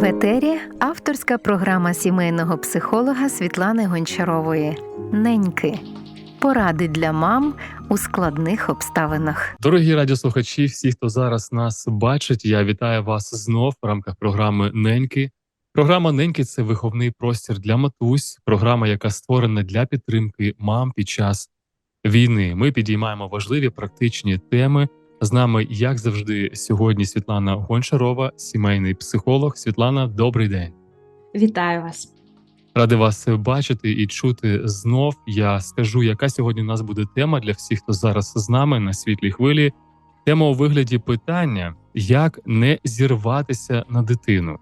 В етері авторська програма сімейного психолога Світлани Гончарової Неньки. Поради для мам у складних обставинах. Дорогі радіослухачі, всі, хто зараз нас бачить, я вітаю вас знов в рамках програми Неньки. Програма Неньки це виховний простір для матусь, програма, яка створена для підтримки мам під час війни. Ми підіймаємо важливі практичні теми. З нами, як завжди, сьогодні Світлана Гончарова, сімейний психолог. Світлана, добрий день. Вітаю вас. Радий вас бачити і чути знов. Я скажу, яка сьогодні у нас буде тема для всіх, хто зараз з нами на світлій хвилі. Тема у вигляді питання: як не зірватися на дитину.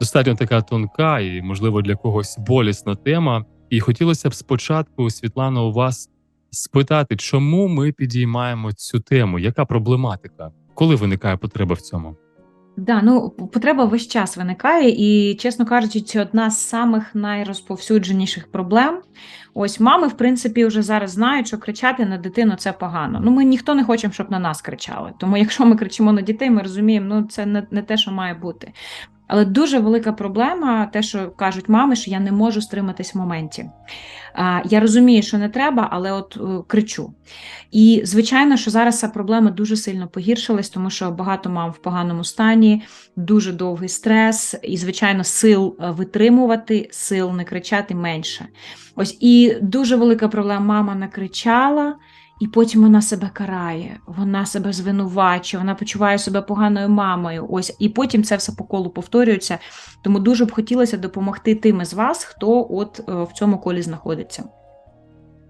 Достатньо така тонка і, можливо, для когось болісна тема. І хотілося б спочатку, Світлана, у вас спитати, чому ми підіймаємо цю тему? Яка проблематика? Коли виникає потреба в цьому? Да, ну потреба весь час виникає, і, чесно кажучи, це одна з самих найрозповсюдженіших проблем. Ось мами, в принципі, вже зараз знають, що кричати на дитину це погано. Ну, ми ніхто не хочемо, щоб на нас кричали. Тому, якщо ми кричимо на дітей, ми розуміємо, ну це не, не те, що має бути. Але дуже велика проблема, те, що кажуть мами, що я не можу стриматись в моменті. Я розумію, що не треба, але от е, кричу. І звичайно, що зараз ця проблема дуже сильно погіршилась, тому що багато мам в поганому стані, дуже довгий стрес, і, звичайно, сил е, витримувати, сил не кричати менше. Ось і дуже велика проблема. Мама накричала. І потім вона себе карає, вона себе звинувачує, вона почуває себе поганою мамою. Ось і потім це все по колу повторюється. Тому дуже б хотілося допомогти тим із вас, хто от е, в цьому колі знаходиться.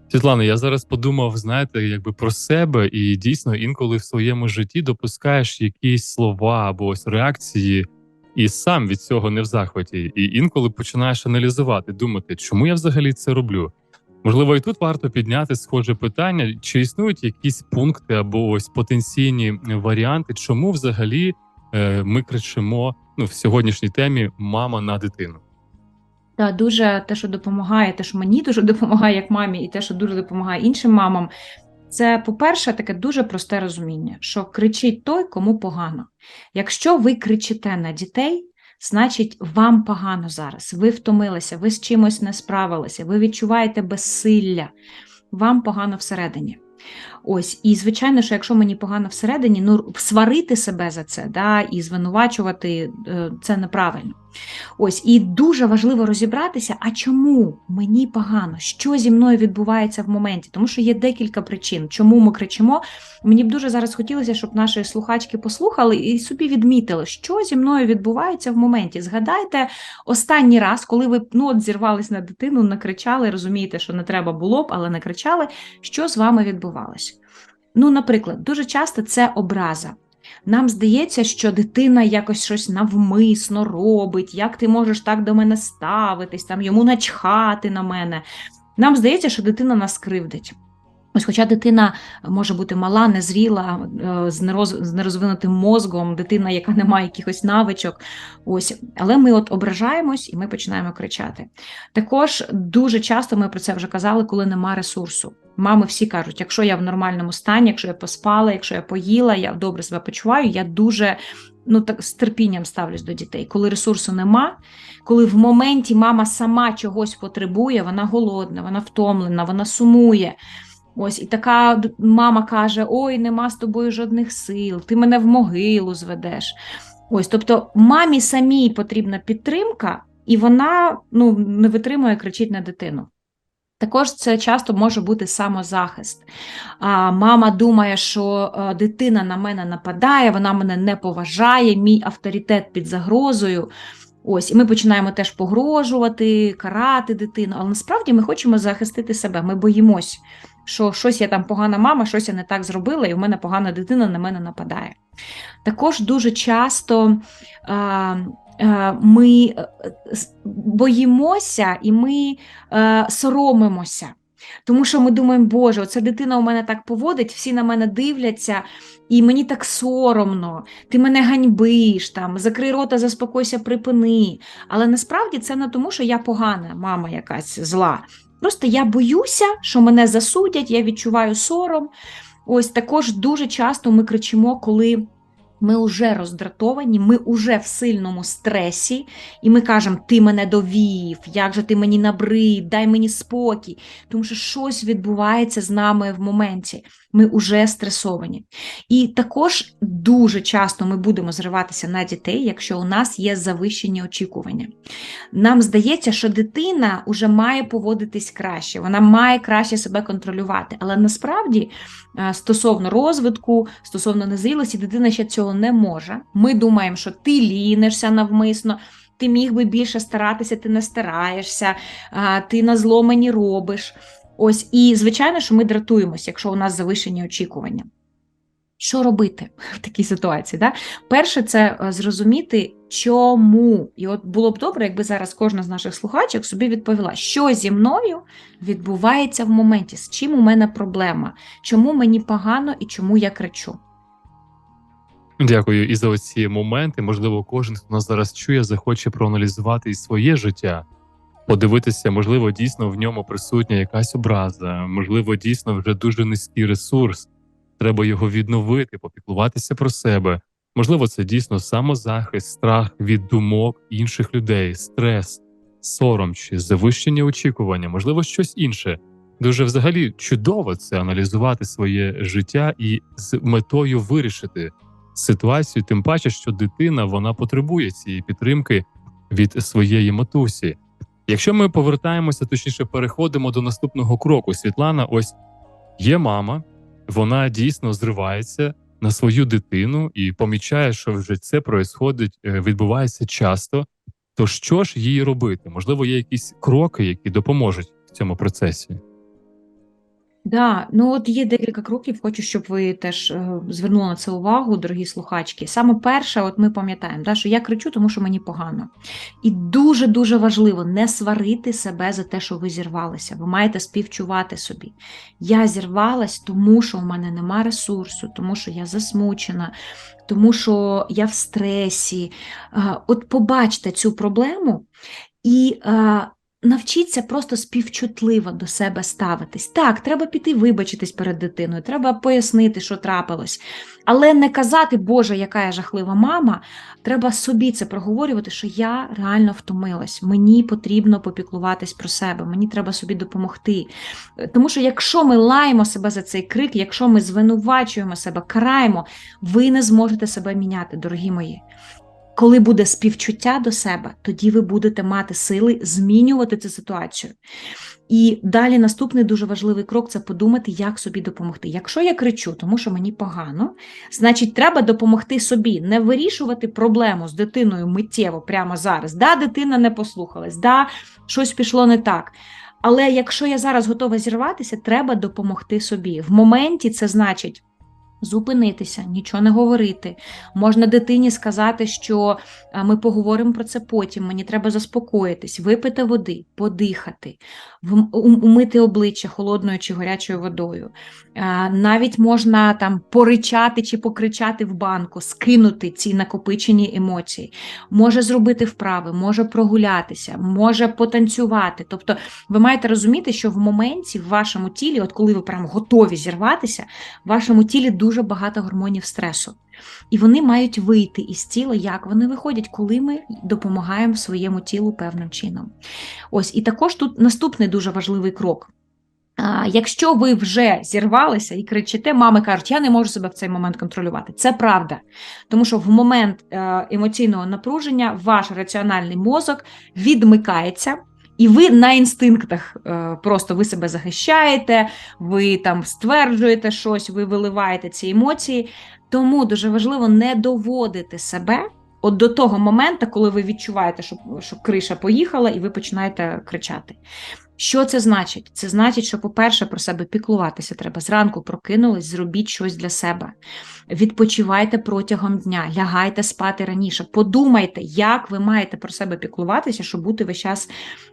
Світлана, я зараз подумав, знаєте, якби про себе, і дійсно інколи в своєму житті допускаєш якісь слова або ось реакції, і сам від цього не в захваті. І інколи починаєш аналізувати, думати, чому я взагалі це роблю. Можливо, і тут варто підняти схоже питання, чи існують якісь пункти або ось потенційні варіанти, чому взагалі е, ми кричимо ну, в сьогоднішній темі мама на дитину. Та дуже те, що допомагає, те, що мені дуже допомагає як мамі, і те, що дуже допомагає іншим мамам. Це, по-перше, таке дуже просте розуміння, що кричить той, кому погано. Якщо ви кричите на дітей, значить, вам погано зараз. Ви втомилися, ви з чимось не справилися, ви відчуваєте безсилля, вам погано всередині. Ось, і звичайно, що якщо мені погано всередині, ну сварити себе за це, да, і звинувачувати е, це неправильно. Ось, і дуже важливо розібратися, а чому мені погано, що зі мною відбувається в моменті, тому що є декілька причин, чому ми кричимо. Мені б дуже зараз хотілося, щоб наші слухачки послухали і собі відмітили, що зі мною відбувається в моменті. Згадайте останній раз, коли ви ну, от зірвались на дитину, накричали, розумієте, що не треба було б, але накричали, що з вами відбувалося. Ну, наприклад, дуже часто це образа. Нам здається, що дитина якось щось навмисно робить, як ти можеш так до мене ставитись, там йому начхати на мене. Нам здається, що дитина нас кривдить. Ось, хоча дитина може бути мала, незріла, е, з з нерозвинутим мозгом, дитина, яка не має якихось навичок, ось, але ми от ображаємось і ми починаємо кричати. Також дуже часто ми про це вже казали, коли нема ресурсу. Мами всі кажуть, якщо я в нормальному стані, якщо я поспала, якщо я поїла, я добре себе почуваю, я дуже ну, так, з терпінням ставлюсь до дітей. Коли ресурсу нема, коли в моменті мама сама чогось потребує, вона голодна, вона втомлена, вона сумує. Ось і така мама каже: Ой, нема з тобою жодних сил, ти мене в могилу зведеш. Ось, тобто мамі самій потрібна підтримка, і вона ну, не витримує, кричить на дитину. Також це часто може бути самозахист. А Мама думає, що дитина на мене нападає, вона мене не поважає, мій авторитет під загрозою. Ось, і ми починаємо теж погрожувати, карати дитину, але насправді ми хочемо захистити себе. Ми боїмось, що щось я там погана мама, щось я не так зробила, і в мене погана дитина на мене нападає. Також дуже часто. А, ми боїмося і ми соромимося. Тому що ми думаємо, Боже, оця дитина у мене так поводить, всі на мене дивляться, і мені так соромно, ти мене ганьбиш, там, закрий рота, заспокойся, припини. Але насправді це не тому, що я погана, мама якась зла. Просто я боюся, що мене засудять, я відчуваю сором. Ось також дуже часто ми кричимо, коли Ми вже роздратовані, ми вже в сильному стресі, і ми кажемо: ти мене довів, як же ти мені набрид, дай мені спокій. Тому що щось відбувається з нами в моменті. Ми вже стресовані. І також дуже часто ми будемо зриватися на дітей, якщо у нас є завищені очікування. Нам здається, що дитина вже має поводитись краще, вона має краще себе контролювати. Але насправді, е, стосовно розвитку, стосовно незрілості, дитина ще цього не може. Ми думаємо, що ти лінишся навмисно. Ти міг би більше старатися, ти не стараєшся, ти на зло мені робиш. Ось, і звичайно, що ми дратуємося, якщо у нас завишені очікування. Що робити в такій ситуації? Да? Перше, це е, зрозуміти, чому. І от було б добре, якби зараз кожна з наших слухачок собі відповіла, що зі мною відбувається в моменті, з чим у мене проблема, чому мені погано і чому я кричу. Дякую і за оці моменти. Можливо, кожен, хто нас зараз чує, захоче проаналізувати і своє життя, подивитися, можливо, дійсно в ньому присутня якась образа, можливо, дійсно вже дуже низький ресурс. Треба його відновити, попіклуватися про себе. Можливо, це дійсно самозахист, страх від думок інших людей, стрес, сором чи завищення очікування, можливо, щось інше. Дуже взагалі чудово це аналізувати своє життя і з метою вирішити ситуацію, тим паче, що дитина вона потребує цієї підтримки від своєї матусі. Якщо ми повертаємося, точніше переходимо до наступного кроку. Світлана, ось є мама, вона дійсно зривається на свою дитину і помічає, що вже це происходить, е, відбувається часто. То що ж їй робити? Можливо, є якісь кроки, які допоможуть в цьому процесі. Да, ну от є декілька кроків, хочу, щоб ви теж е, звернули на це увагу, дорогі слухачки. Саме перше, от ми пам'ятаємо, да, що я кричу, тому що мені погано. І дуже-дуже важливо не сварити себе за те, що ви зірвалися. Ви маєте співчувати собі. Я зірвалась, тому що у мене нема ресурсу, тому що я засмучена, тому що я в стресі. Е, От побачте цю проблему і. е, Навчіться просто співчутливо до себе ставитись. Так, треба піти вибачитись перед дитиною, треба пояснити, що трапилось. Але не казати, Боже, яка я жахлива мама. Треба собі це проговорювати, що я реально втомилась. Мені потрібно попіклуватись про себе, мені треба собі допомогти. Тому що якщо ми лаємо себе за цей крик, якщо ми звинувачуємо себе, караємо, ви не зможете себе міняти, дорогі мої. Коли буде співчуття до себе, тоді ви будете мати сили змінювати цю ситуацію. І далі наступний дуже важливий крок це подумати, як собі допомогти. Якщо я кричу, тому що мені погано, значить, треба допомогти собі, не вирішувати проблему з дитиною миттєво прямо зараз. Да, дитина не послухалась, да, щось пішло не так. Але якщо я зараз готова зірватися, треба допомогти собі. В моменті це значить. Зупинитися, нічого не говорити. Можна дитині сказати, що ми поговоримо про це потім. Мені треба заспокоїтись, випити води, подихати, умити обличчя холодною чи гарячою водою. Навіть можна там поричати чи покричати в банку, скинути ці накопичені емоції. Може зробити вправи, може прогулятися, може потанцювати. Тобто, ви маєте розуміти, що в моменті в вашому тілі, от коли ви прямо готові зірватися, в вашому тілі дуже багато гормонів стресу. І вони мають вийти із тіла, як вони виходять, коли ми допомагаємо своєму тілу певним чином. Ось, і також тут наступний дуже важливий крок. Якщо ви вже зірвалися і кричите, мами кажуть, я не можу себе в цей момент контролювати. Це правда. Тому що в момент е, емоційного напруження ваш раціональний мозок відмикається. І ви на інстинктах е, просто ви себе захищаєте, ви там стверджуєте щось, ви виливаєте ці емоції. Тому дуже важливо не доводити себе от до того моменту, коли ви відчуваєте, що, що криша поїхала, і ви починаєте кричати. Що це значить? Це значить, що, по-перше, про себе піклуватися треба. Зранку прокинулись, зробіть щось для себе. Відпочивайте протягом дня, лягайте спати раніше. Подумайте, як ви маєте про себе піклуватися, щоб бути весь час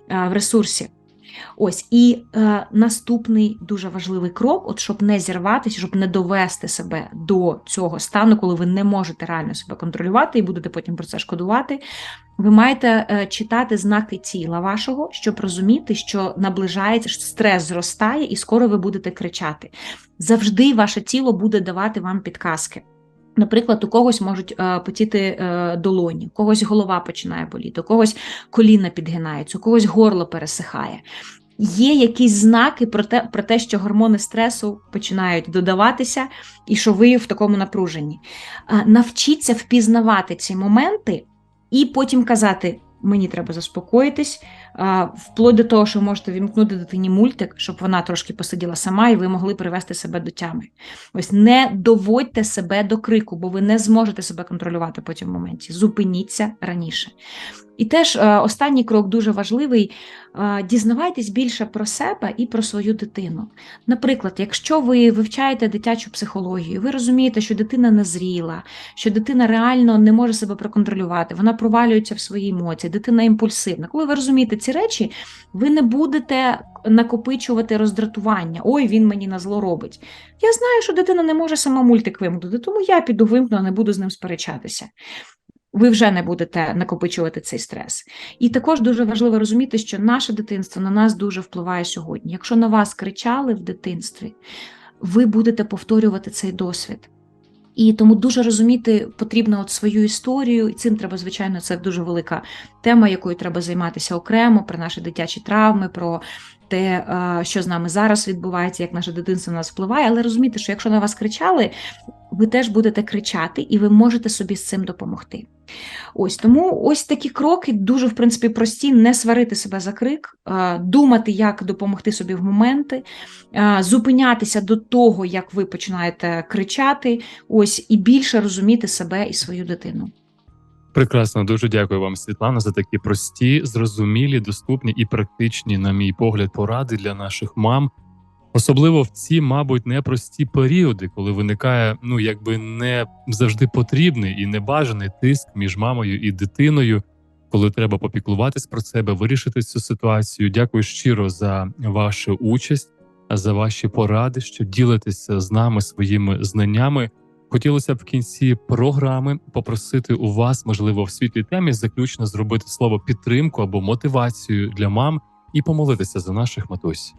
е, в ресурсі. Ось і е, наступний дуже важливий крок, от щоб не зірватися, щоб не довести себе до цього стану, коли ви не можете реально себе контролювати і будете потім про це шкодувати. Ви маєте е, читати знаки тіла вашого, щоб розуміти, що наближається, що стрес зростає, і скоро ви будете кричати. Завжди ваше тіло буде давати вам підказки. Наприклад, у когось можуть е, потіти е, долоні, у когось голова починає боліти, у когось коліна підгинаються, у когось горло пересихає. Є якісь знаки про те, про те, що гормони стресу починають додаватися, і що ви в такому напруженні. Е, Навчіться впізнавати ці моменти і потім казати: мені треба заспокоїтись, вплоть до того, що ви можете вімкнути дитині мультик, щоб вона трошки посиділа сама, і ви могли привести себе до тями. Ось не доводьте себе до крику, бо ви не зможете себе контролювати потім в моменті. Зупиніться раніше. І теж е, останній крок дуже важливий: е, дізнавайтесь більше про себе і про свою дитину. Наприклад, якщо ви вивчаєте дитячу психологію, ви розумієте, що дитина незріла, що дитина реально не може себе проконтролювати, вона провалюється в свої емоції, дитина імпульсивна. Коли ви розумієте ці речі, ви не будете накопичувати роздратування. Ой, він мені на зло робить. Я знаю, що дитина не може сама мультик вимкнути, тому я піду вимкну, а не буду з ним сперечатися. Ви вже не будете накопичувати цей стрес. І також дуже важливо розуміти, що наше дитинство на нас дуже впливає сьогодні. Якщо на вас кричали в дитинстві, ви будете повторювати цей досвід. І тому дуже розуміти потрібно от свою історію, і цим треба, звичайно, це дуже велика тема, якою треба займатися окремо про наші дитячі травми, про те, е, що з нами зараз відбувається, як наше дитинство на нас впливає. Але розуміти, що якщо на вас кричали, ви теж будете кричати, і ви можете собі з цим допомогти. Ось тому ось такі кроки дуже, в принципі, прості: не сварити себе за крик, думати, як допомогти собі в моменти, зупинятися до того, як ви починаєте кричати, ось і більше розуміти себе і свою дитину. Прекрасно, дуже дякую вам, Світлана, за такі прості, зрозумілі, доступні і практичні, на мій погляд, поради для наших мам. Особливо в ці, мабуть, непрості періоди, коли виникає ну якби не завжди потрібний і небажаний тиск між мамою і дитиною, коли треба попіклуватись про себе, вирішити цю ситуацію. Дякую щиро за вашу участь, за ваші поради, що ділитеся з нами своїми знаннями. Хотілося б в кінці програми попросити у вас, можливо, в світлій темі заключно зробити слово підтримку або мотивацію для мам і помолитися за наших матусь.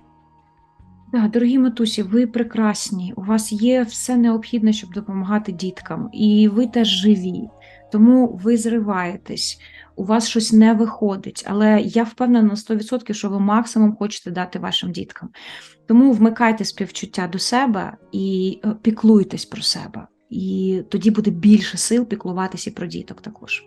Так, дорогі матусі, ви прекрасні. У вас є все необхідне, щоб допомагати діткам, і ви теж живі. Тому ви зриваєтесь, у вас щось не виходить. Але я впевнена на 100%, що ви максимум хочете дати вашим діткам. Тому вмикайте співчуття до себе і е, піклуйтесь про себе. І тоді буде більше сил піклуватися і про діток також.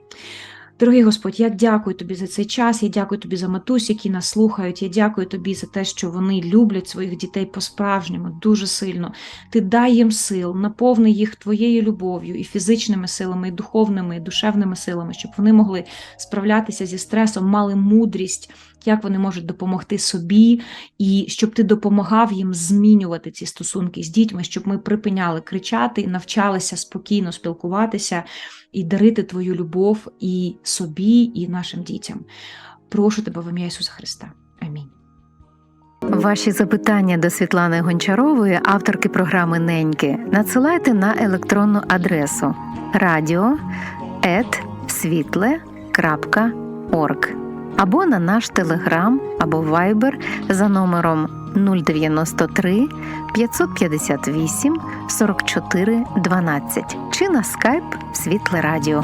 Дорогий Господь, я дякую тобі за цей час. Я дякую тобі за матусь, які нас слухають. Я дякую тобі за те, що вони люблять своїх дітей по-справжньому, дуже сильно. Ти дай їм сил, наповни їх твоєю любов'ю і фізичними силами, і духовними, і душевними силами, щоб вони могли справлятися зі стресом, мали мудрість, як вони можуть допомогти собі, і щоб ти допомагав їм змінювати ці стосунки з дітьми, щоб ми припиняли кричати і навчалися спокійно спілкуватися і дарити твою любов і собі, і нашим дітям. Прошу тебе в ім'я Ісуса Христа. Амінь. Ваші запитання до Світлани Гончарової, авторки програми Неньки, надсилайте на електронну адресу radio.світле.орг або на наш телеграм або вайбер за номером 093 558 44 12 чи на скайп Світле Радіо.